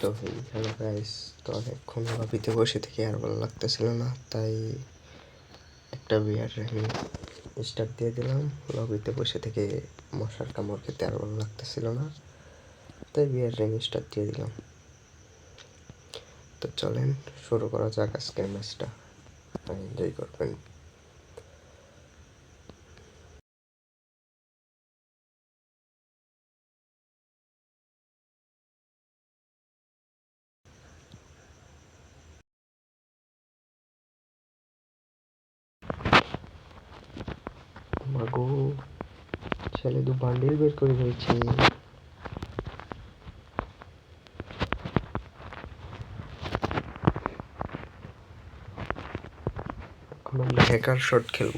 তো hello guys তো অনেকক্ষণ লবিতে বসে থেকে আর ভালো লাগতেছিল না, তাই একটা বিয়ার আমি স্টার্ট দিয়ে দিলাম। লবিতে বসে থেকে মশার কামড় খেতে আর ভালো লাগতেছিল না, তাই বিয়ার রিং স্টার্ট দিয়ে দিলাম। তো চলেন, শুরু করা যাক আজকের ম্যাচটা এনজয় করবেন। মাগো ছেলে দু বান্ডিল বের করে এখন আমরা হ্যাকার শট খেলব।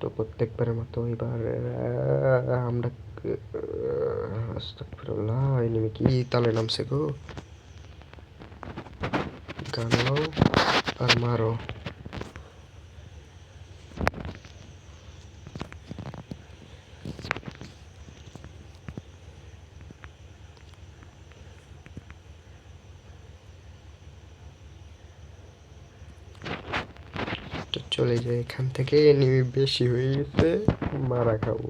তো প্রত্যেকবারের মতো এবার আমরা আস্তাগফিরুল্লাহ এনিমি কি তালে নামছে গো? গান আর মারো তো চলে যাই এখান থেকে এনিমি বেশি হয়ে গেছে মারা খাব।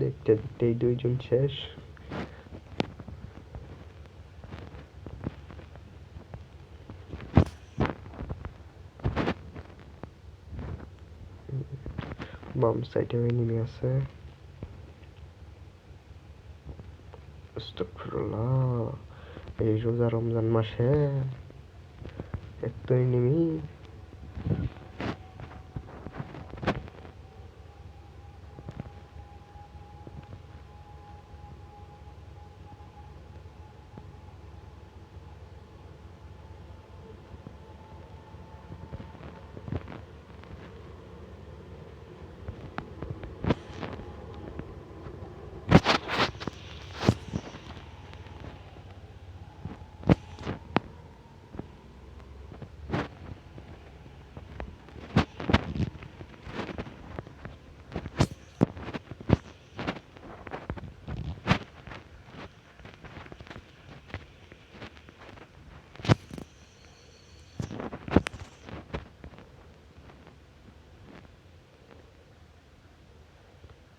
দেখতে দেখতেই দুইজন শেষ। বাম সাইডে এনিমি আছে। এই রোজা রমজান মাসে এত এনিমি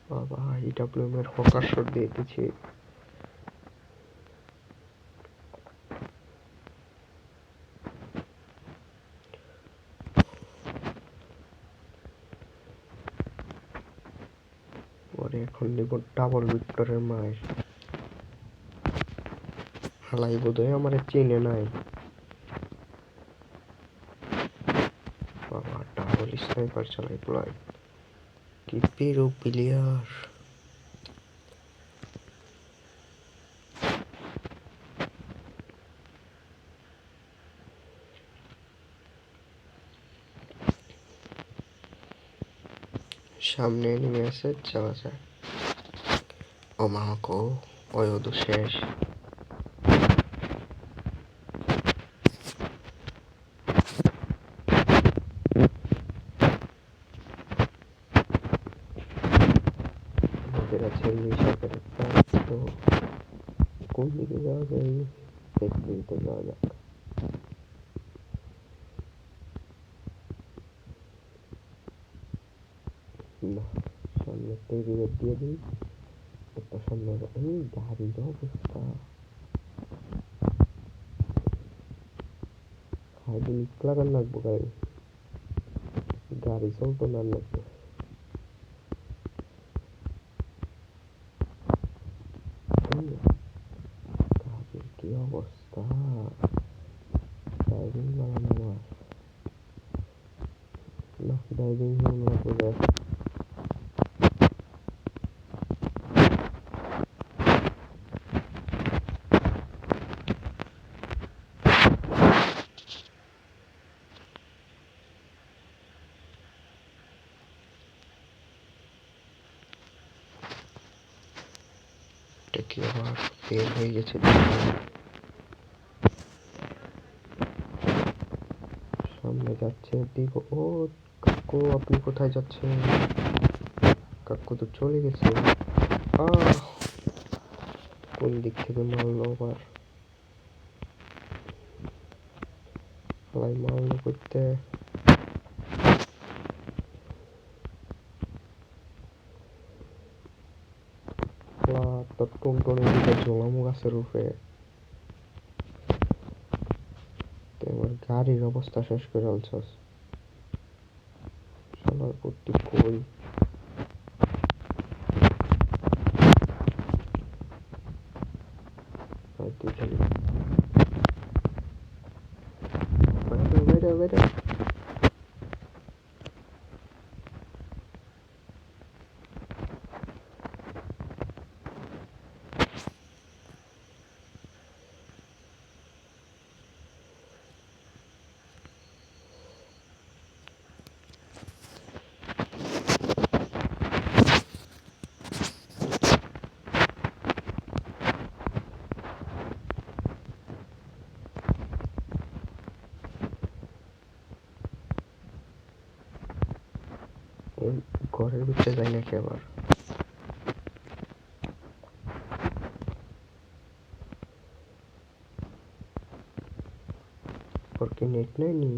বাবা ইডাব্লিউএম এর হকার শট দিয়ে দিয়েছি। পরে এখন নিব ডাবল ভিক্টরের মায়ের। হালাই বোধহয় আমার চিনে নাই। বাবা, ডাবল স্নাইপার চালাই প্লাই কি পিরো প্লেয়ার। সামনে নেমে আছে যাওয়া যায়। ও মা গো ওই ওদু শেষ। কোন দিকে যাওয়া যায়? দেখতে যাওয়া যাক না সামনে তৈরি দিয়ে দিই একটা সামনে এই গাড়ির অবস্থা খাইতে লিক লাগান লাগবো গাড়ি গাড়ি চলতো না লাগবে কাজের কি অবস্থা ড্রাইভিং বানানো আমার না ড্রাইভিং মনে করে এটা কি আবার বের হয়ে গেছে? সামনে যাচ্ছে দিব ও, কাকু, আপনি কোথায় যাচ্ছেন? কাকু তো চলে গেছে। কোন দিক থেকে মারলো আবার মারলো করতে? তোর টুনটুনি দিকে ঝোলামু গাছের আমার গাড়ির অবস্থা শেষ করে আলছস শালার পট্টি কই খালি বাইরে বাইরে বাইরে এই ঘরের ভিতরে যাই নাকি আবার ওর কি নেট নাই নি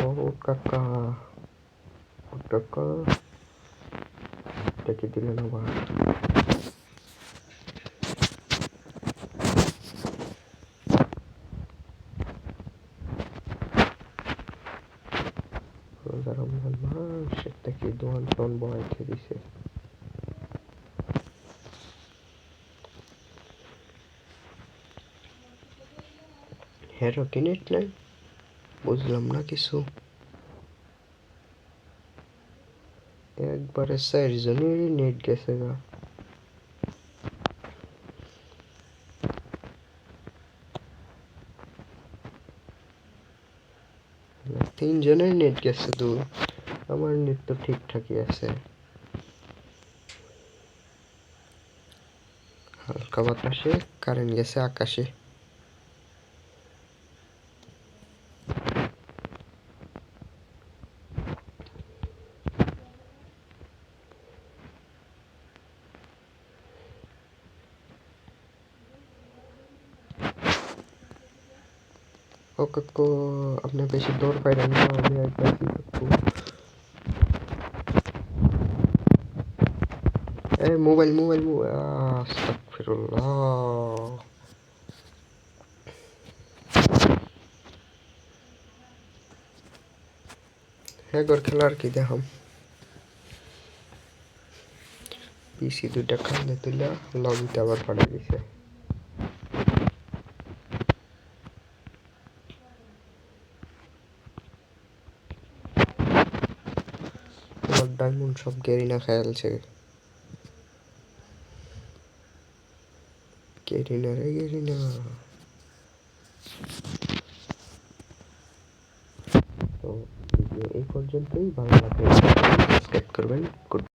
ও কাকা ডেকে দিলেন আবার রমজান দিছে হেরো কি নেট নাই বুঝলাম না কিছু একবারে চারজনেরই নেট গেছে গা না, তিনজনের নেট গেছে তো আমার নেট তো ঠিকঠাকই আছে হালকা বাতাসে কারেন্ট গেছে আকাশে ও কাকু আপনি বেশি দৌড় পাইলেন না আমি একবার কাকু এই মোবাইল মোবাইল মোবাইল আস্তাগফিরুল্লাহ হ্যাঁ গর খেলা আর কি দেখাম পিসি দুইটা কান্দে তুলে লবিতে আবার পাঠিয়ে দিছে আমার ডায়মন্ড সব গেরিনা খেলছে গেরিনা রে গেরিনা তো এই পর্যন্তই লাগলে সাবস্ক্রাইব করবেন। গুড